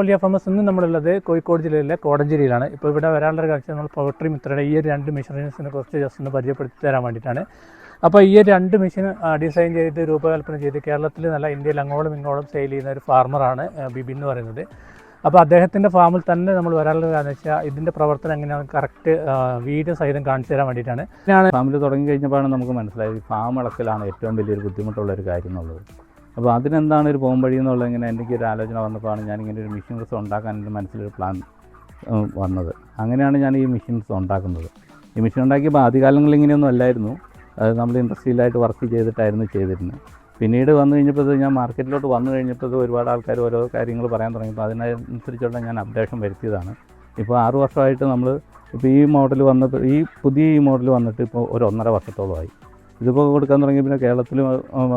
പോളിയ famous ഇന്ന് നമ്മളുള്ളത് കോഴിക്കോട് ജില്ലയിലെ കോടഞ്ചേരിയിലാണ്. ഇപ്പോൾ ഇവിടെ വരാനുള്ള കാഴ്ച നമ്മൾ പൗട്രി മിത്രയുടെ ഈ ഒരു രണ്ട് മെഷീൻസിനെ കുറിച്ച് ജസ്റ്റ് ഒന്ന് പരിചയപ്പെടുത്തി തരാൻ വേണ്ടിയിട്ടാണ്. അപ്പോൾ ഈ രണ്ട് മെഷീൻ ഡിസൈൻ ചെയ്ത് രൂപകൽപ്പന ചെയ്ത് കേരളത്തിൽ നല്ല ഇന്ത്യയിൽ അങ്ങോളം ഇങ്ങോളം സെയിൽ ചെയ്യുന്ന ഒരു ഫാർമറാണ് ബിബിൻ എന്ന് പറയുന്നത്. അപ്പോൾ അദ്ദേഹത്തിന്റെ ഫാമിൽ തന്നെ നമ്മൾ വരാനുള്ള കാരണം വെച്ചാൽ ഇതിന്റെ പ്രവർത്തനം എങ്ങനെയാണ് കറക്റ്റ് വീഡിയോ സഹിതം കാണിച്ചു തരാൻ വേണ്ടിയിട്ടാണ്. ഫാമിൽ തുടങ്ങി കഴിഞ്ഞപ്പോഴാണ് നമുക്ക് മനസ്സിലായത് ഫാം ഇളക്കലാണ് ഏറ്റവും വലിയൊരു ബുദ്ധിമുട്ടുള്ള ഒരു കാര്യം എന്നുള്ളത്. അപ്പോൾ അതിനെന്താണ് ഒരു പോകും എന്നുള്ളത് ഇങ്ങനെ എനിക്ക് ഒരു ആലോചന വന്നപ്പോഴാണ് ഞാൻ ഇങ്ങനെ ഒരു മെഷീൻസ് ഉണ്ടാക്കാൻ എന്റെ മനസ്സിലൊരു പ്ലാൻ വന്നത്. അങ്ങനെയാണ് ഞാൻ ഈ മെഷീൻസ് ഉണ്ടാക്കുന്നത്. ഈ മെഷീൻ ഉണ്ടാക്കിയപ്പോൾ ആദ്യകാലങ്ങളിൽ ഇങ്ങനെയൊന്നും അല്ലായിരുന്നു. അത് നമ്മൾ ഇൻഡസ്ട്രിയിലായിട്ട് വർക്ക് ചെയ്തിട്ടായിരുന്നു ചെയ്തിരുന്നത്. പിന്നീട് വന്നു കഴിഞ്ഞപ്പോൾ ഞാൻ മാർക്കറ്റിലോട്ട് വന്നു കഴിഞ്ഞപ്പോൾ ഒരുപാട് ആൾക്കാർ ഓരോ കാര്യങ്ങൾ പറയാൻ തുടങ്ങിയപ്പോൾ അതിനനുസരിച്ചുള്ള ഞാൻ അപ്ഡേഷൻ വരുത്തിയതാണ്. ഇപ്പോൾ ആറു വർഷമായിട്ട് നമ്മൾ ഇപ്പോൾ ഈ മോഡൽ വന്നപ്പോൾ ഈ പുതിയ ഈ മോഡൽ വന്നിട്ട് ഇപ്പോൾ ഒരു ഒന്നര വർഷത്തോളമായി. ഇതിപ്പോൾ കൊടുക്കാൻ തുടങ്ങി പിന്നെ കേരളത്തിൽ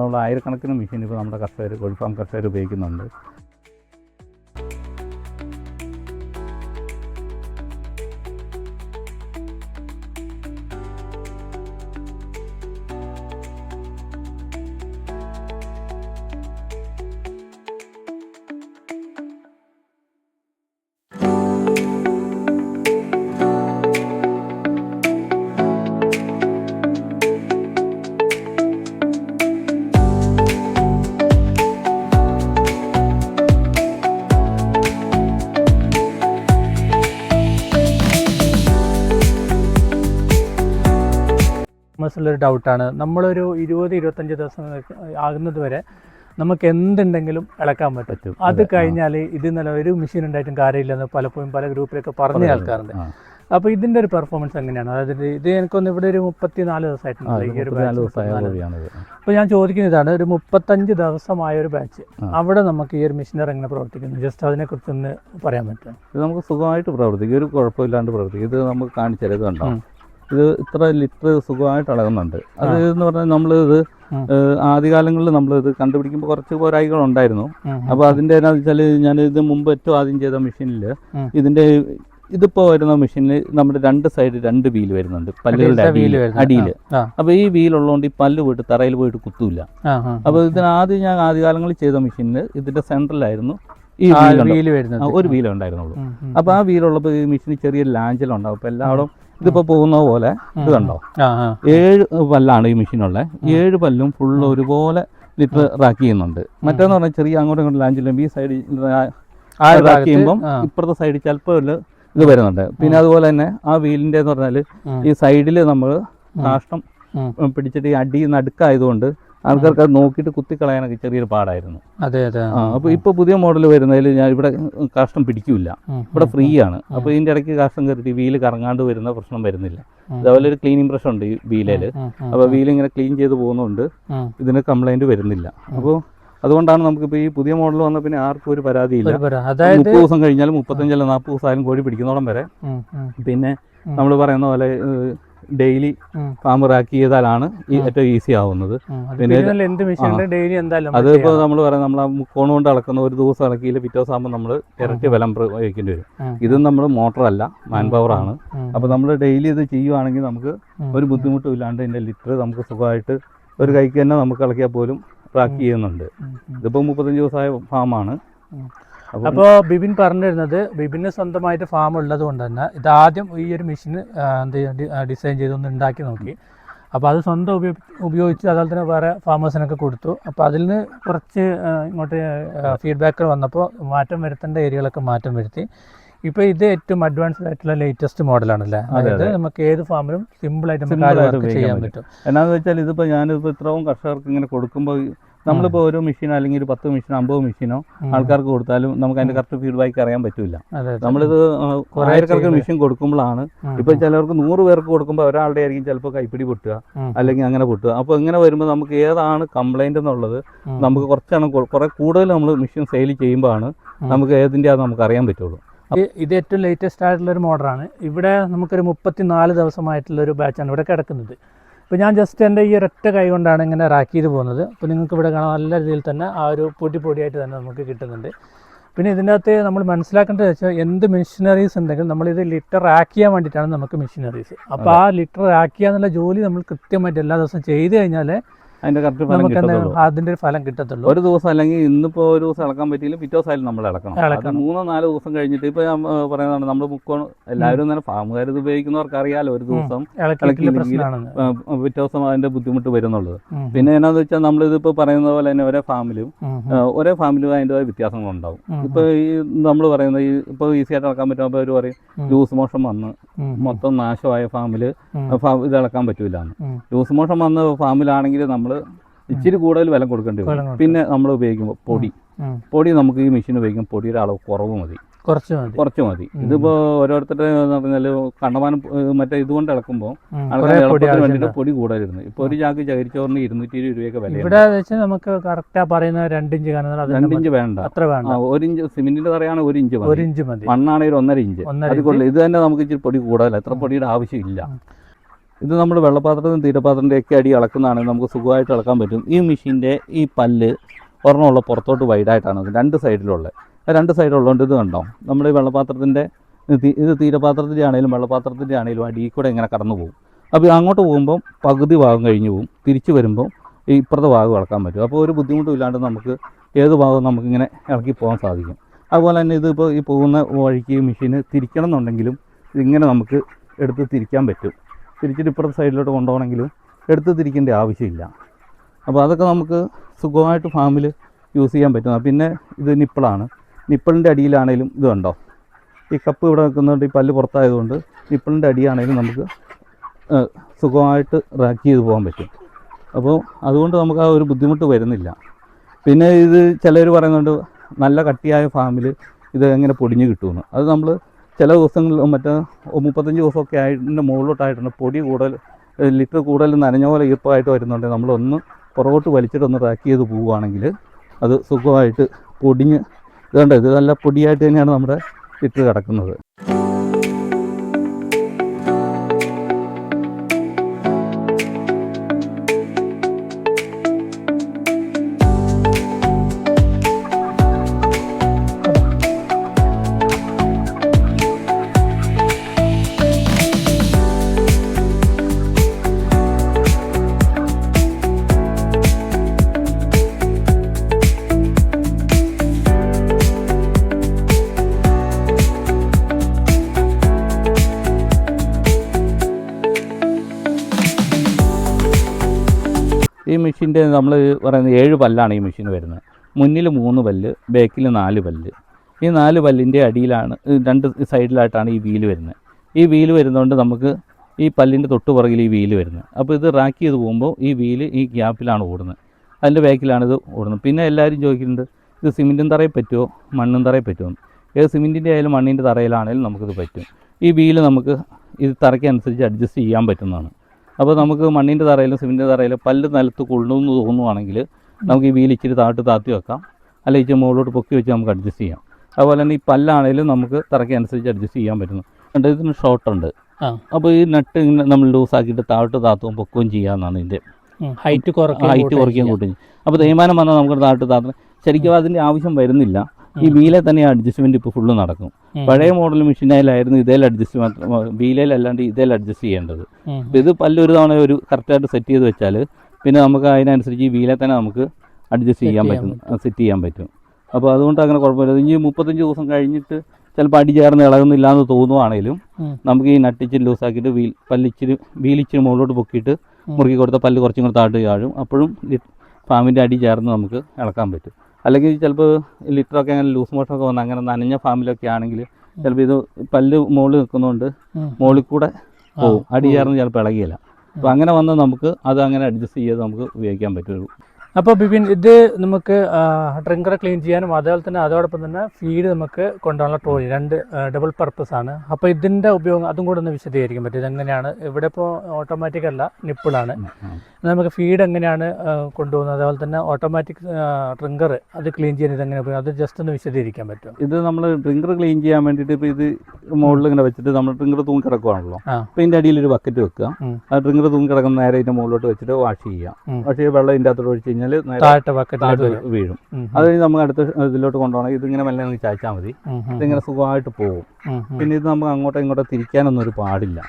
ഉള്ള ആയിരക്കണക്കിന് മെഷീൻ ഇപ്പോൾ നമ്മുടെ കർഷകർ കോഴി ഫാം കർഷകർ ഉപയോഗിക്കുന്നുണ്ട്. ഒരു ഡൗട്ടാണ് നമ്മളൊരു ഇരുപത് ഇരുപത്തഞ്ച് ദിവസം ആകുന്നത് വരെ നമുക്ക് എന്തുണ്ടെങ്കിലും ഇളക്കാൻ പറ്റും. അത്. കഴിഞ്ഞാൽ ഇത് നല്ല ഒരു മെഷീൻ ഉണ്ടായിട്ടും കാര്യമില്ലെന്ന് പലപ്പോഴും പല ഗ്രൂപ്പിലൊക്കെ പറഞ്ഞ ആൾക്കാരുണ്ട്. അപ്പൊ അപ്പോൾ ഇതിന്റെ ഒരു പെർഫോമൻസ് എങ്ങനെയാണ്? അതായത് ഇത് എനിക്കൊന്ന് ഇവിടെ ഒരു മുപ്പത്തിനാല് നാല് ദിവസമായിട്ടുണ്ട് ഈ ഒരു അപ്പോൾ ഞാൻ ചോദിക്കുന്ന ഇതാണ് ഒരു മുപ്പത്തഞ്ച് ദിവസമായ ഒരു ബാച്ച് അവിടെ നമുക്ക് ഈ ഒരു മെഷീനർ എങ്ങനെ പ്രവർത്തിക്കുന്നു? ജസ്റ്റ് അതിനെക്കുറിച്ച് ഒന്ന് പറയാൻ പറ്റും ഇത് നമുക്ക് സുഖമായിട്ട് പ്രവർത്തിക്കും. ഒരു കുഴപ്പമില്ലാണ്ട് പ്രവർത്തിക്കും. ഇത് നമുക്ക് കാണിച്ചത് തരാം ഇത് ഇത്ര ലിറ്റർ സുഖമായിട്ട് അളകുന്നുണ്ട്. അത് എന്ന് പറഞ്ഞാൽ നമ്മൾ ഇത് ഉം. ആദ്യകാലങ്ങളിൽ നമ്മൾ ഇത് കണ്ടുപിടിക്കുമ്പോൾ കുറച്ച് പോരായികൾ ഉണ്ടായിരുന്നു. അപ്പോൾ അതിന്റെ എന്നാന്ന് വെച്ചാൽ ഞാൻ ഇത് മുമ്പ് ഏറ്റവും ആദ്യം ചെയ്ത മെഷീനിൽ ഇതിന്റെ ഇതിന്റെ ഇതിപ്പോൾ വരുന്ന മെഷീനിൽ നമ്മുടെ രണ്ട് സൈഡ് രണ്ട് വീൽ വരുന്നുണ്ട്. പല്ലുകളുടെ അടിയിൽ അടിയിൽ അപ്പോൾ ഈ വീൽ ഉള്ളതുകൊണ്ട് ഈ പല്ല് പോയിട്ട് തറയിൽ പോയിട്ട് കുത്തൂല അപ്പൊ അപ്പോൾ ഇതിന് ആദ്യം ഞാൻ ആദ്യകാലങ്ങളിൽ ചെയ്ത മെഷീനിൽ ഇതിന്റെ സെൻട്രലായിരുന്നു ഈ വീൽ വീൽ വരുന്നത്. ഒരു വീലുണ്ടായിരുന്നുള്ളൂ. അപ്പോൾ ആ വീലുള്ളപ്പോൾ ഈ മെഷീൻ ചെറിയ ലാഞ്ചലുണ്ടാവും അപ്പോൾ എല്ലായിടും ഇതിപ്പോൾ പോകുന്ന പോലെ ഇത് കണ്ടോ? ഏഴ് പല്ലാണ് ഈ മെഷീനുള്ള. ഏഴ് പല്ലും ഫുള്ള് ഒരുപോലെ ലിറ്റർ റാക്ക് ചെയ്യുന്നുണ്ട്. മറ്റേന്ന് പറഞ്ഞാൽ ചെറിയ അങ്ങോട്ടും ഇങ്ങോട്ടും ലാഞ്ചിലും ഈ സൈഡിൽ റാക്ക് ചെയ്യുമ്പോൾ ഇപ്പുറത്തെ സൈഡിൽ ചിലപ്പോൾ ഇത് വരുന്നുണ്ട്. പിന്നെ അതുപോലെ തന്നെ ആ വീലിന്റെ എന്ന് പറഞ്ഞാൽ ഈ സൈഡിൽ നമ്മൾ കാഷ്ടം പിടിച്ചിട്ട് ഈ അടി നടുക്കായതുകൊണ്ട് ആൾക്കാർക്ക് അത് നോക്കിയിട്ട് കുത്തിക്കളയാനൊക്കെ ചെറിയൊരു പാടായിരുന്നു. അതെ അതെ. അപ്പൊ അപ്പോൾ ഇപ്പോൾ പുതിയ മോഡൽ വരുന്നതിൽ ഞാൻ ഇവിടെ കാഷ്ടം പിടിക്കില്ല. ഉം, ഇവിടെ ഫ്രീ ആണ്. അപ്പോൾ ഇതിന്റെ ഇടയ്ക്ക് കാഷ്ടം കയറിയിട്ട് വീൽ കറങ്ങാണ്ട് വരുന്ന പ്രശ്നം വരുന്നില്ല. അതേപോലെ ഒരു ക്ലീനിങ് ബ്രഷ് ഉണ്ട് ഈ ഉം, അപ്പോൾ വീൽ ഇങ്ങനെ ക്ലീൻ ചെയ്ത് പോകുന്നതുകൊണ്ട് ഉം. ഇതിന് കംപ്ലൈന്റ് വരുന്നില്ല. അപ്പോൾ അതുകൊണ്ടാണ് നമുക്ക് ഇപ്പൊ ഈ പുതിയ മോഡൽ വന്ന പിന്നെ ആർക്കും ഒരു പരാതിയില്ല. മുപ്പത് ദിവസം കഴിഞ്ഞാലും മുപ്പത്തഞ്ചല്ല നാൽപ്പത് ദിവസമായാലും കോഴി പിടിക്കുന്നോളം വരെ. പിന്നെ നമ്മൾ പറയുന്ന പോലെ ഡെയിലി ഫാം റാക്കിയതാലാണ് ഏറ്റവും ഈസി ആവുന്നത്. പിന്നെ ഡെയിലി അതിപ്പോൾ നമ്മൾ പറയാം നമ്മൾ മുക്കോണ് കൊണ്ട് അളക്കുന്ന ഒരു ദിവസം ഇളക്കിയിൽ പിറ്റേ ദിവസം ആകുമ്പോൾ നമ്മൾ ഇരട്ടി വിലം പ്രയോഗിക്കേണ്ടി വരും. ഇതും നമ്മൾ മോട്ടറല്ല മാൻ പവർ ആണ്. അപ്പൊ അപ്പോൾ നമ്മൾ ഡെയിലി ഇത് ചെയ്യുവാണെങ്കിൽ നമുക്ക് ഒരു ബുദ്ധിമുട്ടും ഇല്ലാണ്ട് ഇതിന്റെ ലിറ്റർ നമുക്ക് സുഖമായിട്ട് ഒരു കൈക്ക് തന്നെ നമുക്ക് ഇളക്കിയാൽ പോലും ട്രാക്ക് ചെയ്യുന്നുണ്ട്. ഇതിപ്പോ. ഇതിപ്പോൾ മുപ്പത്തഞ്ച് ദിവസമായ ഫാമാണ്. അപ്പോൾ അപ്പോൾ ബിബിൻ പറഞ്ഞിരുന്നത് ബിബിന് സ്വന്തമായിട്ട് ഫാം ഉള്ളത് കൊണ്ട് തന്നെ ഇത് ആദ്യം ഈ ഒരു മെഷീൻ എന്ത് ഡിസൈൻ ചെയ്തൊന്ന് ഉണ്ടാക്കി നോക്കി. അപ്പോൾ അത് സ്വന്തം ഉപയോഗി ഉപയോഗിച്ച് അതുപോലെ തന്നെ വേറെ ഫാമേഴ്സിനൊക്കെ കൊടുത്തു. അപ്പോൾ അതിൽ നിന്ന് കുറച്ച് ഇങ്ങോട്ട് ഫീഡ്ബാക്ക് വന്നപ്പോൾ മാറ്റം വരുത്തേണ്ട ഏരിയകളൊക്കെ മാറ്റം വരുത്തി. ഇപ്പോൾ ഇത് ഏറ്റവും അഡ്വാൻസ്ഡ് ആയിട്ടുള്ള ലേറ്റസ്റ്റ് മോഡലാണല്ലേ അല്ലേ അതായത് നമുക്ക് ഏത് ഫാമിലും സിമ്പിളായിട്ട് നമുക്ക് ചെയ്യാൻ പറ്റും. എന്നാന്ന് വെച്ചാൽ ഇതിപ്പോൾ ഞാനിപ്പോൾ ഇത്രയും കർഷകർക്ക് ഇങ്ങനെ കൊടുക്കുമ്പോൾ നമ്മളിപ്പോൾ ഒരു മെഷീനോ അല്ലെങ്കിൽ ഒരു പത്ത് മെഷീനോ അമ്പത് മെഷീനോ ആൾക്കാർക്ക് കൊടുത്താലും നമുക്ക് അതിന്റെ കറക്റ്റ് ഫീഡ്ബാക്ക് അറിയാൻ പറ്റില്ല. നമ്മളിത് ആയിരക്കണക്കിന് മെഷീൻ കൊടുക്കുമ്പോഴാണ് ഇപ്പൊ ചിലവർക്ക് ചിലർക്ക് നൂറ് പേർക്ക് കൊടുക്കുമ്പോൾ ഒരാളുടെ ആയിരിക്കും ചിലപ്പോൾ കൈപ്പിടി പൊട്ടുക അല്ലെങ്കിൽ അങ്ങനെ പൊട്ടുക. അപ്പോൾ ഇങ്ങനെ വരുമ്പോൾ നമുക്ക് ഏതാണ് കംപ്ലൈന്റ് എന്നുള്ളത് നമുക്ക് കുറച്ചാണ് കുറെ കൂടുതൽ നമ്മൾ മെഷീൻ സെയിൽ ചെയ്യുമ്പോഴാണ് നമുക്ക് ഏതിന്റെ അത് നമുക്ക് അറിയാൻ പറ്റുള്ളൂ. ഇത് ഇത് ഏറ്റവും ലേറ്റസ്റ്റ് ആയിട്ടുള്ള ഒരു മോഡലാണ് ഇവിടെ നമുക്കൊരു മുപ്പത്തിനാല് ദിവസമായിട്ടുള്ള ഒരു ബാച്ചാണ് ഇവിടെ കിടക്കുന്നത്. ഇപ്പോൾ ഞാൻ ജസ്റ്റ് എന്റെ ഈ ഒരൊറ്റ കൈ കൊണ്ടാണ് ഇങ്ങനെ റാക്ക് ചെയ്ത് പോകുന്നത്. അപ്പോൾ നിങ്ങൾക്ക് ഇവിടെ കാണാൻ നല്ല രീതിയിൽ തന്നെ ആ ഒരു പൊടി പൊടിയായിട്ട് തന്നെ നമുക്ക് കിട്ടുന്നുണ്ട്. പിന്നെ ഇതിന്റെ അകത്ത് നമ്മൾ മനസ്സിലാക്കേണ്ടത് വെച്ചാൽ എന്ത് മെഷീനറീസ് ഉണ്ടെങ്കിലും നമ്മളിത് ലിറ്റർ റാക്ക് ചെയ്യാൻ വേണ്ടിയിട്ടാണ് നമുക്ക് മെഷീനറീസ് അപ്പോൾ ആ ലിറ്റർ റാക്ക് ചെയ്യാന്നുള്ള ജോലി നമ്മൾ കൃത്യമായിട്ട് എല്ലാ ദിവസവും ചെയ്ത് കഴിഞ്ഞാൽ അതിന്റെ കറക്റ്റ് ഫലം കിട്ടത്തുള്ളൂ. അതിന്റെ ഒരു ഫലം കിട്ടത്തുള്ളൂ. ഒരു ദിവസം അല്ലെങ്കിൽ ഇന്നിപ്പോ ഒരു ദിവസം ഇളക്കാൻ പറ്റിയില്ല പിറ്റേ ദിവസമായാലും നമ്മൾ ഇളക്കണം. മൂന്നോ നാലോ ദിവസം കഴിഞ്ഞിട്ട് ഇപ്പോൾ പറയുന്നതാണ് നമ്മൾ മുക്കോണം എല്ലാവരും തന്നെ ഫാമുകാർ ഇത് ഉപയോഗിക്കുന്നവർക്ക് അറിയാലോ ഒരു ദിവസം ഇളക്കിയില്ലെങ്കിൽ പിറ്റേ ദിവസം അതിന്റെ ബുദ്ധിമുട്ട് വരുന്നുള്ളത്. പിന്നെ എന്നാന്ന് വെച്ചാൽ നമ്മൾ ഇതിപ്പോ പറയുന്ന പോലെ തന്നെ ഒരേ ഫാമിലും ഒരേ ഫാമിലും അതിന്റെതായ വ്യത്യാസങ്ങളുണ്ടാവും. ഇപ്പൊ ഈ നമ്മൾ പറയുന്നത് ഈ ഇപ്പൊ ഈസി ആയിട്ട് ഇളക്കാൻ പറ്റുമ്പോൾ അവർ പറയും ജ്യൂസ് മോഷം മോഷൻ വന്ന് മൊത്തം നാശമായ ഫാമിൽ. ഇത് ഇളക്കാൻ പറ്റൂല ജ്യൂസ് മോഷം ലൂസ് മോഷൻ വന്ന ഫാമിലാണെങ്കിൽ നമ്മൾ ഇച്ചിരി കൂടുതൽ വില കൊടുക്കേണ്ടി വരും. പിന്നെ നമ്മൾ ഉപയോഗിക്കുമ്പോൾ പൊടി. പൊടി നമുക്ക് ഈ മെഷീൻ ഉപയോഗിക്കുമ്പോൾ പൊടിയുടെ അളവ് കുറവ് മതി. കുറച്ച് മതി. കുറച്ച് മതി. ഇതിപ്പോ ഓരോരുത്തരുടെ പറഞ്ഞാൽ കണ്ണമാനം മറ്റേ ഇതുകൊണ്ട് ഇളക്കുമ്പോൾ. ആൾക്കാർ പൊടി വേണ്ടിയിട്ട് കൂടുതലിരുന്നു ഇപ്പോൾ ഒരു ചാക്ക് ചകിരിച്ചോറിന് ഇരുന്നൂറ്റി ഇരുപത് രൂപയൊക്കെ വില ഇവിടെ നമുക്ക് കറക്റ്റാ പറയുന്ന രണ്ടിഞ്ച് രണ്ടിഞ്ച് വേണ്ട. അത്ര വേണ്ട. ഒരു ഇഞ്ച് സിമെന്റിന്റെ തറയാണ് ഒരു ഇഞ്ച് ഒരു ഇഞ്ച് മതി. മണ്ണാണെങ്കിൽ ഒന്നര ഇഞ്ച്. ഒന്നര അത് കൊള്ളില്ല ഇത് തന്നെ നമുക്ക് ഇച്ചിരി പൊടി കൂടുതലല്ല എത്ര പൊടിയുടെ ആവശ്യമില്ല. ഇത് നമ്മൾ വെള്ളപാത്രത്തിനും തീരപാത്രത്തിന്റെ ഒക്കെ അടി ഇളക്കുന്നതാണെങ്കിൽ നമുക്ക് സുഖമായിട്ട് ഇളക്കാൻ പറ്റും. ഈ മെഷീന്റെ ഈ പല്ല് ഒരെണ്ണമുള്ള പുറത്തോട്ട് വൈഡായിട്ടാണ് രണ്ട് സൈഡിലുള്ളത് രണ്ട് സൈഡിലുള്ളതുകൊണ്ട് ഇത് കണ്ടോ? നമ്മൾ ഈ വെള്ളപാത്രത്തിന്റെ ഇത് തീരപാത്രത്തിന്റെ ആണെങ്കിലും വെള്ളപാത്രത്തിന്റെ ആണെങ്കിലും അടിയിൽ കൂടെ ഇങ്ങനെ കടന്നു പോകും. അപ്പോൾ അങ്ങോട്ട് പോകുമ്പം പകുതി ഭാഗം കഴിഞ്ഞ് പോകും. തിരിച്ച് വരുമ്പം ഈ ഇപ്പുറത്തെ ഭാഗം ഇളക്കാൻ പറ്റും. അപ്പോൾ ഒരു ബുദ്ധിമുട്ടും ഇല്ലാണ്ട് നമുക്ക് ഏത് ഭാഗവും നമുക്കിങ്ങനെ ഇളക്കി പോകാൻ സാധിക്കും. അതുപോലെ തന്നെ ഇതിപ്പോൾ ഈ പോകുന്ന വഴിക്ക് മെഷീന് തിരിക്കണം എന്നുണ്ടെങ്കിലും ഇതിങ്ങനെ നമുക്ക് എടുത്ത് തിരിക്കാൻ പറ്റും. തിരിച്ചിട്ട് ഇപ്പുറത്തെ സൈഡിലോട്ട് കൊണ്ടുപോകണമെങ്കിലും എടുത്ത് തിരിക്കേണ്ട ആവശ്യമില്ല. അപ്പോൾ അതൊക്കെ നമുക്ക് സുഖമായിട്ട് ഫാമിൽ യൂസ് ചെയ്യാൻ പറ്റും. പിന്നെ ഇത് നിപ്പിളാണ്. നിപ്പിളിന്റെ അടിയിലാണേലും ഇത് കണ്ടോ? ഈ കപ്പ് ഇവിടെ നിൽക്കുന്നതുകൊണ്ട് ഈ പല്ല് പുറത്തായതുകൊണ്ട് നിപ്പിളിന്റെ അടിയാണേലും നമുക്ക് സുഖമായിട്ട് റാക്ക് ചെയ്ത് പോകാൻ പറ്റും. അപ്പോൾ അതുകൊണ്ട് നമുക്ക് ആ ഒരു ബുദ്ധിമുട്ട് വരുന്നില്ല. പിന്നെ ഇത് ചിലർ പറയുന്നുണ്ട് നല്ല കട്ടിയായ ഫാമിൽ ഇത് എങ്ങനെ പൊടിഞ്ഞ് കിട്ടുമെന്ന്. അത് നമ്മൾ ചില ദിവസങ്ങളിൽ മറ്റേ മുപ്പത്തഞ്ച് ദിവസമൊക്കെ ആയിട്ടുണ്ട് മുകളിലോട്ടായിട്ടുണ്ട്. പൊടി കൂടുതൽ ലിറ്റർ കൂടുതൽ നനഞ്ഞ പോലെ ഈർപ്പമായിട്ട് വരുന്നുണ്ട്. നമ്മളൊന്ന് പുറകോട്ട് വലിച്ചിട്ടൊന്ന് റാക്ക് ചെയ്ത് പോവുകയാണെങ്കിൽ അത് സുഖമായിട്ട് പൊടിഞ്ഞ് ഇതുണ്ട് ഇത് നല്ല പൊടിയായിട്ട് തന്നെയാണ് നമ്മുടെ ലിറ്റർ കിടക്കുന്നത്. മെഷീന്റെ നമ്മൾ പറയുന്നത് ഏഴ് പല്ലാണ് ഈ മെഷീൻ വരുന്നത്. മുന്നിൽ മൂന്ന് പല്ല് ബാക്കിൽ നാല് പല്ല്. ഈ നാല് പല്ലിന്റെ അടിയിലാണ് രണ്ട് സൈഡിലായിട്ടാണ് ഈ വീൽ വരുന്നത്. ഈ വീൽ വരുന്നതുകൊണ്ട് നമുക്ക് ഈ പല്ലിന്റെ തൊട്ടു പുറകിൽ ഈ വീൽ വരുന്നത്. അപ്പോൾ ഇത് റാക്ക് ചെയ്ത് പോകുമ്പോൾ ഈ വീൽ ഈ ഗ്യാപ്പിലാണ് ഓടുന്നത്. അതിന്റെ ബാക്കിലാണ് ഇത് ഓടുന്നത്. പിന്നെ എല്ലാവരും ചോദിക്കുന്നുണ്ട് ഇത് സിമെന്റും തറയിൽ പറ്റുമോ? മണ്ണും തറയിൽ പറ്റുമോ. ഏത് സിമെന്റിന്റെ ആയാലും മണ്ണിന്റെ തറയിലാണെങ്കിലും നമുക്കിത് പറ്റും. ഈ വീൽ നമുക്ക് ഇത് തറയ്ക്കനുസരിച്ച് അഡ്ജസ്റ്റ് ചെയ്യാൻ പറ്റുന്നതാണ്. അപ്പോൾ നമുക്ക് മണ്ണിന്റെ തറയിലും സിമെന്റിന്റെ തറയിലും പല്ല് നിലത്ത് കൊള്ളുമെന്ന് തോന്നുവാണെങ്കിൽ നമുക്ക് ഈ വീൽ ഇച്ചിരി താട്ട് താത്തി വെക്കാം. അല്ലെങ്കിൽ ഇച്ചിരി മുകളിലോട്ട് പൊക്കി വെച്ച് നമുക്ക് അഡ്ജസ്റ്റ് ചെയ്യാം. അതുപോലെ തന്നെ ഈ പല്ലാണെങ്കിലും നമുക്ക് തറക്കനുസരിച്ച് അഡ്ജസ്റ്റ് ചെയ്യാൻ പറ്റുന്നു. രണ്ട് ഇതിന് ഷോർട്ടുണ്ട് അപ്പോൾ ഈ നട്ട് ഇങ്ങനെ നമ്മൾ ലൂസാക്കിയിട്ട് താഴ്ത്ത് താത്തും പൊക്കുകയും ചെയ്യാമെന്നാണ് ഇതിന്റെ ഹൈറ്റ് കുറയ്ക്കാൻ ഹൈറ്റ് കുറയ്ക്കുകയും കൂട്ടി അപ്പോൾ തേയ്മാനം വന്നാൽ നമുക്ക് താഴ്ത്ത് താത്തണം ശരിക്കും അതിന്റെ ആവശ്യം വരുന്നില്ല. ഈ വീലെ തന്നെ അഡ്ജസ്റ്റ്മെന്റ് ഇപ്പോൾ ഫുള്ള് നടക്കും. പഴയ മോഡൽ മെഷീനായാലായിരുന്നു ഇതേൽ അഡ്ജസ്റ്റ് മാത്രം വീലയിലല്ലാണ്ട് ഇതേൽ അഡ്ജസ്റ്റ് ചെയ്യേണ്ടത്. അപ്പോൾ ഇത് പല്ലൊരു തവണ ഒരു കറക്റ്റായിട്ട് സെറ്റ് ചെയ്ത് വെച്ചാൽ പിന്നെ നമുക്ക് അതിനനുസരിച്ച് ഈ വീലെ തന്നെ നമുക്ക് അഡ്ജസ്റ്റ് ചെയ്യാൻ പറ്റും. സെറ്റ് ചെയ്യാൻ പറ്റും. അപ്പോൾ അതുകൊണ്ട് അങ്ങനെ കുഴപ്പമില്ല. ഇനി മുപ്പത്തഞ്ച് ദിവസം കഴിഞ്ഞിട്ട് ചിലപ്പോൾ അടി ചേർന്ന് ഇളകുന്നില്ല എന്ന് തോന്നുവാണെങ്കിലും നമുക്ക് ഈ നട്ടിച്ചിരി ലൂസാക്കിയിട്ട് വീൽ പല്ലിച്ചിരി വീലിച്ചിരി മുകളിലോട്ട് പൊക്കിയിട്ട് മുറുക്കി കൊടുത്ത പല്ല് കുറച്ചും കൂടെ താഴ്ത്ത് ചാഴും അപ്പോഴും ഫാമിന്റെ അടി ചേർന്ന് നമുക്ക് ഇളക്കാൻ പറ്റും. അല്ലെങ്കിൽ ചിലപ്പോൾ ലിറ്ററൊക്കെ അങ്ങനെ ലൂസ് മോഷനൊക്കെ വന്ന് അങ്ങനെ നനഞ്ഞ ഫാമിലൊക്കെ ആണെങ്കിൽ ചിലപ്പോൾ ഇത് പല്ല് മുകളിൽ നിൽക്കുന്നതുകൊണ്ട്. മുകളിൽ കൂടെ പോകും അടി ചേർന്ന് ചിലപ്പോൾ ഇളകിയില്ല. അപ്പോൾ അങ്ങനെ വന്ന് നമുക്ക് അത് അങ്ങനെ അഡ്ജസ്റ്റ് ചെയ്ത് നമുക്ക് ഉപയോഗിക്കാൻ പറ്റുള്ളൂ. അപ്പോൾ ബിപിൻ ഇത് നമുക്ക് ഡ്രിങ്കർ ക്ലീൻ ചെയ്യാനും അതുപോലെ തന്നെ അതോടൊപ്പം തന്നെ ഫീഡ് നമുക്ക് കൊണ്ടുപോകാനുള്ള ട്രോളി രണ്ട് ഡബിൾ പർപ്പസ് ആണ്. അപ്പോൾ ഇതിന്റെ ഉപയോഗം അതും കൂടെ ഒന്ന് വിശദീകരിക്കാൻ പറ്റും. ഇതെങ്ങനെയാണ് ഇവിടെ ഇപ്പോൾ ഓട്ടോമാറ്റിക് അല്ല നിപ്പിളാണ് നമുക്ക് ഫീഡ് എങ്ങനെയാണ് കൊണ്ടുപോകുന്നത്? അതുപോലെ തന്നെ ഓട്ടോമാറ്റിക് ഡ്രിങ്കർ അത് ക്ലീൻ ചെയ്യാൻ ഇതെങ്ങനെ ഉപയോഗം? അത് ജസ്റ്റ് ഒന്ന് വിശദീകരിക്കാൻ പറ്റും ഇത് നമ്മൾ ഡ്രിങ്കർ ക്ലീൻ ചെയ്യാൻ വേണ്ടിയിട്ട് ഇപ്പോൾ ഇത് മുകളിൽ ഇങ്ങനെ വെച്ചിട്ട് നമ്മൾ ഡ്രിങ്കർ തൂങ്ങി കിടക്കുവാണല്ലോ. അപ്പൊ ഇതിന്റെ അടിയിൽ ഒരു ബക്കറ്റ് വെക്കുക. ആ ഡ്രിങ്കർ തൂങ്ങി കിടക്കുന്ന നേരെ ഇതിന്റെ മുകളിലോട്ട് വെച്ചിട്ട് വാഷ് ചെയ്യാം. വാഷ് ചെയ്ത് വെള്ളം ഇതിന്റെ അകത്തോട്ട് ഒഴിച്ച് കഴിഞ്ഞാൽ ബക്കറ്റിലോട്ട് വീഴും. അത് കഴിഞ്ഞ് നമുക്ക് അടുത്ത ഇതിലോട്ട് കൊണ്ടുപോകണം ഇതിങ്ങനെ മെല്ലെ അങ്ങ് ചായച്ചാൽ മതി. ഇതിങ്ങനെ സുഖമായിട്ട് പോകും. പിന്നെ ഇത് നമുക്ക് അങ്ങോട്ടോ ഇങ്ങോട്ടോ തിരിക്കാനൊന്നും ഒരു പാടില്ല.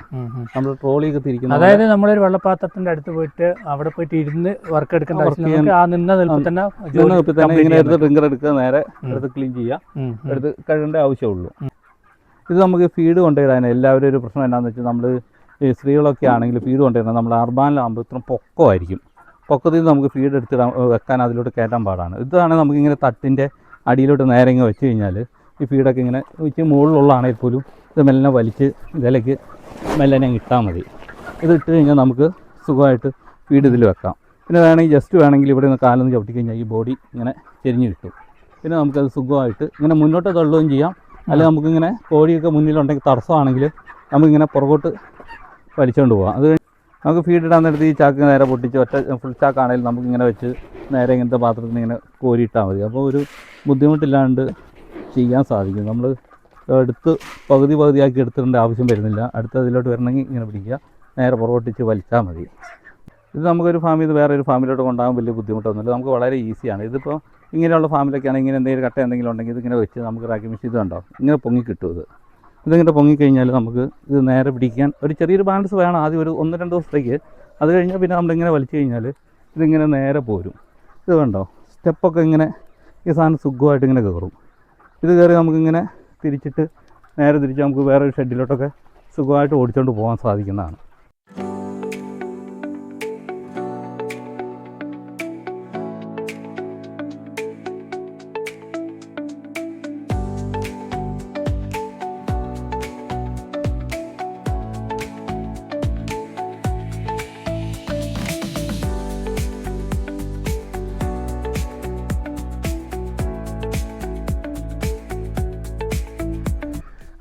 നമ്മൾ ട്രോളി നമ്മൾ ട്രോളിയൊക്കെ തിരിക്കുന്ന അതായത് നമ്മളൊരു വെള്ളപ്പാത്രത്തിന്റെ അടുത്ത് പോയിട്ട് അവിടെ പോയിട്ട് ഇരുന്ന് വർക്ക് എടുക്കേണ്ട ആവശ്യം ആ നിന്ന നിൽപ്പിൽ തന്നെ നിന്ന് തന്നെ ഇങ്ങനെ എടുത്ത് ഡ്രിങ്കർ എടുക്കുക നേരെ. എടുത്ത് ക്ലീൻ ചെയ്യുക. എടുത്ത് കഴുകേണ്ട ആവശ്യമുള്ളൂ. ഇത് നമുക്ക് ഫീഡ് കൊണ്ടുവരാൻ എല്ലാവരും ഒരു പ്രശ്നം എന്താണെന്ന് വെച്ചാൽ നമ്മൾ സ്ത്രീകളൊക്കെ ആണെങ്കിൽ ഫീഡ് കൊണ്ടുവരുന്നത് നമ്മൾ അർബാനിലാകുമ്പോൾ ഇത്ര പൊക്കമായിരിക്കും പൊക്കത്തിൽ നമുക്ക് ഫീഡ് എടുത്തിടാൻ വെക്കാൻ അതിലോട്ട് കയറ്റാൻ പാടാണ്. ഇതാണ് നമുക്കിങ്ങനെ തട്ടിന്റെ അടിയിലോട്ട് നേരെ ഇങ്ങനെ വെച്ച് കഴിഞ്ഞാൽ ഈ ഫീഡൊക്കെ ഇങ്ങനെ വെച്ച് മുകളിലുള്ളതാണെങ്കിൽ പോലും ഇത് മെല്ലനെ വലിച്ച് ഇതിലേക്ക് മെല്ലനെ ഇട്ടാൽ മതി. ഇത് ഇട്ട് കഴിഞ്ഞാൽ നമുക്ക് സുഖമായിട്ട് ഫീഡ് ഇതിൽ വെക്കാം. പിന്നെ വേണമെങ്കിൽ ജസ്റ്റ് വേണമെങ്കിൽ ഇവിടെ നിന്ന് കാലൊന്ന് ചവിട്ടി കഴിഞ്ഞാൽ ഈ ബോഡി ഇങ്ങനെ ചെരിഞ്ഞ് കിട്ടും. പിന്നെ നമുക്കത് സുഖമായിട്ട് ഇങ്ങനെ മുന്നോട്ട് തള്ളുകയും ചെയ്യാം. അല്ലെങ്കിൽ നമുക്കിങ്ങനെ കോഴിയൊക്കെ മുന്നിലുണ്ടെങ്കിൽ തടസ്സമാണെങ്കിൽ നമുക്കിങ്ങനെ പുറകോട്ട് വലിച്ചുകൊണ്ട് പോകാം അത് നമുക്ക് ഫീഡ് ഇടാൻ നേരത്ത് ഈ ചാക്ക് നേരെ പൊട്ടിച്ച് ഒറ്റ ഫുൾ ചാക്കാണെങ്കിലും നമുക്കിങ്ങനെ വെച്ച് നേരെ ഇങ്ങനത്തെ പാത്രത്തിൽ ഇങ്ങനെ കോരിയിട്ടാൽ മതി. അപ്പോൾ ഒരു ബുദ്ധിമുട്ടില്ലാണ്ട് ചെയ്യാൻ സാധിക്കും. നമ്മൾ എടുത്ത് പകുതി പകുതിയാക്കി എടുത്തിടേണ്ട ആവശ്യം വരുന്നില്ല. അടുത്ത അതിലോട്ട് വരണമെങ്കിൽ ഇങ്ങനെ പിടിക്കുക. നേരെ പുറകോട്ടിച്ച് വലിച്ചാൽ മതി. ഇത് നമുക്കൊരു ഫാമിൽ നിന്ന് വേറെ ഒരു ഫാമിലോട്ട് കൊണ്ടുപോകാൻ വലിയ ബുദ്ധിമുട്ടൊന്നുമില്ല. നമുക്ക് വളരെ ഈസിയാണ് ഇതിപ്പോൾ ഇങ്ങനെയുള്ള ഫാമിലൊക്കെയാണ് ഇങ്ങനെ എന്തെങ്കിലും കട്ട എന്തെങ്കിലും ഉണ്ടെങ്കിൽ ഇതിങ്ങനെ വെച്ച് നമുക്ക് റാക്കി മിക്സ് ഇത് കണ്ടോ? ഇങ്ങനെ പൊങ്ങി കിട്ടും ഇത്. ഇതിങ്ങനെ പൊങ്ങിക്കഴിഞ്ഞാൽ നമുക്ക് ഇത് നേരെ പിടിക്കാൻ ഒരു ചെറിയൊരു ബാലൻസ് വേണം. ആദ്യം ഒരു ഒന്ന് രണ്ട് ദിവസത്തേക്ക്. അത് കഴിഞ്ഞാൽ പിന്നെ നമ്മളിങ്ങനെ വലിച്ചു കഴിഞ്ഞാൽ ഇതിങ്ങനെ നേരെ പോരും. ഇത് വേണ്ടോ സ്റ്റെപ്പൊക്കെ ഇങ്ങനെ ഈ സാധനം സുഖമായിട്ട് ഇങ്ങനെ കയറും. ഇത് കയറി നമുക്കിങ്ങനെ തിരിച്ചിട്ട് നേരെ തിരിച്ച് നമുക്ക് വേറൊരു ഷെഡിലോട്ടൊക്കെ സുഖമായിട്ട് ഓടിച്ചുകൊണ്ട് പോകാൻ സാധിക്കുന്നതാണ്.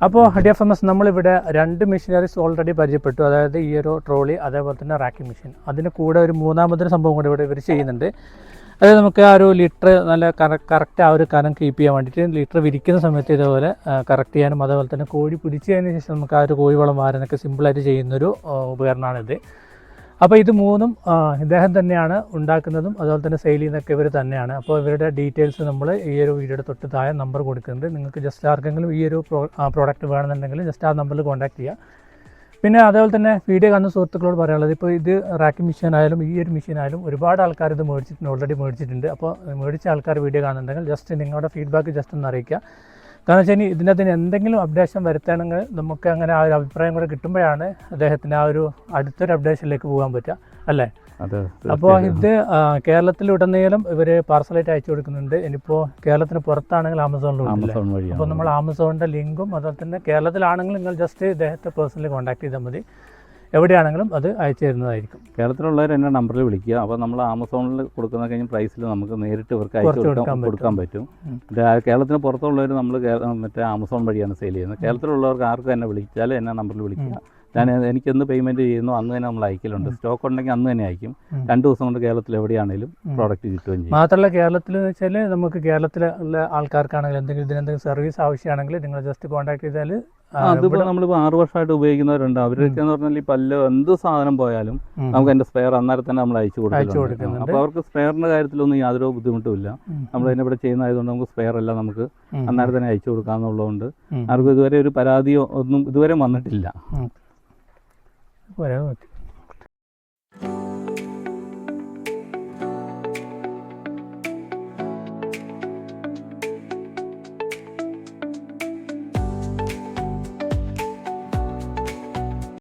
അപ്പോൾ ഡി എഫ് എം എസ് നമ്മളിവിടെ രണ്ട് മെഷീനറീസ് ഓൾറെഡി പരിചയപ്പെട്ടു. അതായത് ഈ ഒരു ട്രോളി അതേപോലെ തന്നെ റാക്കിംഗ് മെഷീൻ അതിന് കൂടെ ഒരു മൂന്നാമതൊരു സംഭവം കൂടെ ഇവിടെ ഇവർ ചെയ്യുന്നുണ്ട്. അതായത് നമുക്ക് ആ ഒരു ലിറ്റർ നല്ല കറക്റ്റ് ആ ഒരു കനം കീപ്പ് ചെയ്യാൻ വേണ്ടിയിട്ട് ലിറ്റർ വിരിക്കുന്ന സമയത്ത് ഇതേപോലെ കറക്റ്റ് ചെയ്യാനും അതേപോലെ തന്നെ കോഴി പിടിച്ചതിന് ശേഷം നമുക്ക് ആ ഒരു കോഴി വളം വാരാനൊക്കെ സിമ്പിളായിട്ട് ചെയ്യുന്നൊരു ഉപകരണമാണിത് അപ്പോൾ ഇത് മൂന്നും ഇദ്ദേഹം തന്നെയാണ് ഉണ്ടാക്കുന്നതും അതുപോലെ തന്നെ സെയിൽ ചെയ്യുന്നതൊക്കെ ഇവർ തന്നെയാണ്. അപ്പോൾ ഇവരുടെ ഡീറ്റെയിൽസ് നമ്മൾ ഈ ഒരു വീഡിയോയുടെ തൊട്ട് താഴെ നമ്പർ കൊടുക്കുന്നുണ്ട്. നിങ്ങൾക്ക് ജസ്റ്റ് ആർക്കെങ്കിലും ഈ ഒരു പ്രോഡക്റ്റ് വേണമെന്നുണ്ടെങ്കിൽ ജസ്റ്റ് ആ നമ്പറിൽ കോൺടാക്ട് ചെയ്യുക പിന്നെ അതേപോലെ തന്നെ വീഡിയോ കാണുന്ന സുഹൃത്തുക്കളോട് പറയാനുള്ളത് ഇപ്പോൾ ഇത് റാക്കിംഗ് മെഷീൻ ആയാലും ഈ ഒരു മെഷീൻ ആയാലും ഒരുപാട് ആൾക്കാർ ഇത് മേടിച്ചിട്ടുണ്ട് ഓൾറെഡി മേടിച്ചിട്ടുണ്ട്. അപ്പോൾ മേടിച്ച ആൾക്കാർ വീഡിയോ കാണുന്നുണ്ടെങ്കിൽ ജസ്റ്റ് നിങ്ങളുടെ ഫീഡ്ബാക്ക് ജസ്റ്റ് ഒന്ന് അറിയിക്കുക. കാരണം വെച്ചാൽ ഇനി അതിന് എന്തെങ്കിലും അപ്ഡേഷൻ വരുത്തണമെങ്കിൽ നമുക്ക് അങ്ങനെ ആ ഒരു അഭിപ്രായം കൂടെ കിട്ടുമ്പോഴാണ് അദ്ദേഹത്തിന് ആ ഒരു അടുത്തൊരു അപ്ഡേഷനിലേക്ക് പോകാൻ പറ്റുക അല്ലേ? അപ്പോൾ ഇത് കേരളത്തിലുടനീളം ഇവർ പാർസലായിട്ട് അയച്ചു കൊടുക്കുന്നുണ്ട്. ഇനിയിപ്പോൾ കേരളത്തിന് പുറത്താണെങ്കിൽ ആമസോൺ അപ്പോൾ നമ്മൾ ആമസോണിന്റെ ലിങ്കും അതുപോലെ തന്നെ കേരളത്തിലാണെങ്കിൽ നിങ്ങൾ ജസ്റ്റ് ഇദ്ദേഹത്തെ പേഴ്സണലി കോൺടാക്ട് ചെയ്താൽ മതി. എവിടെയാണെങ്കിലും അത് അയച്ചു തരുന്നതായിരിക്കും. കേരളത്തിലുള്ളവർ എന്നെ നമ്പറിൽ വിളിക്കുക. അപ്പോൾ നമ്മൾ ആമസോണിൽ കൊടുക്കുന്ന കഴിഞ്ഞ പ്രൈസിൽ നമുക്ക് നേരിട്ട് ഇവർക്ക് അയച്ചു കൊടുക്കാൻ പറ്റും. കേരളത്തിന് പുറത്തുള്ളവർ നമ്മൾ മറ്റേ ആമസോൺ വഴിയാണ് സെയിൽ ചെയ്യുന്നത്. കേരളത്തിലുള്ളവർക്ക് ആർക്കും എന്നെ വിളിച്ചാൽ എന്നെ നമ്പറിൽ വിളിക്കുക. ഞാൻ എനിക്ക് എന്ന് പേയ്മെന്റ് ചെയ്യുന്നു. അന്ന് തന്നെ നമ്മൾ അയക്കലുണ്ട്. സ്റ്റോക്ക് ഉണ്ടെങ്കിൽ അന്ന് തന്നെ അയക്കും. രണ്ടു രണ്ട് ദിവസം കൊണ്ട് കേരളത്തിൽ എവിടെയാണെങ്കിലും പ്രോഡക്റ്റ് കിട്ടുകയും ചെയ്യും. മാത്രമല്ല കേരളത്തിൽ എന്ന് വെച്ചാൽ നമുക്ക് കേരളത്തിലുള്ള ആൾക്കാർക്കാണെങ്കിൽ എന്തെങ്കിലും ഇതിനെന്തെങ്കിലും സർവീസ് ആവശ്യമാണെങ്കിൽ നിങ്ങൾ ജസ്റ്റ് കോൺടാക്ട് ചെയ്താൽ ആ, നമ്മളിപ്പോ ആറു വർഷമായിട്ട് ഉപയോഗിക്കുന്നവരുണ്ട് അവരൊക്കെ എന്ന് പറഞ്ഞാൽ ഈ പല്ല് എന്ത് സാധനം പോയാലും നമുക്ക് അതിന്റെ സ്പെയർ അന്നേരം തന്നെ നമ്മൾ അയച്ചു കൊടുക്കും അപ്പൊ അവർക്ക് സ്പെയറിന്റെ കാര്യത്തിലൊന്നും യാതൊരു ബുദ്ധിമുട്ടുമില്ല. നമ്മൾ അതിനെ ഇവിടെ ചെയ്യുന്നതായതുകൊണ്ട് നമുക്ക് സ്പെയർ എല്ലാം നമുക്ക് അന്നേരം തന്നെ അയച്ചു കൊടുക്കാന്നുള്ളതുകൊണ്ട് ആർക്കും ഇതുവരെ ഒരു പരാതിയോ ഒന്നും ഇതുവരെ വന്നിട്ടില്ല.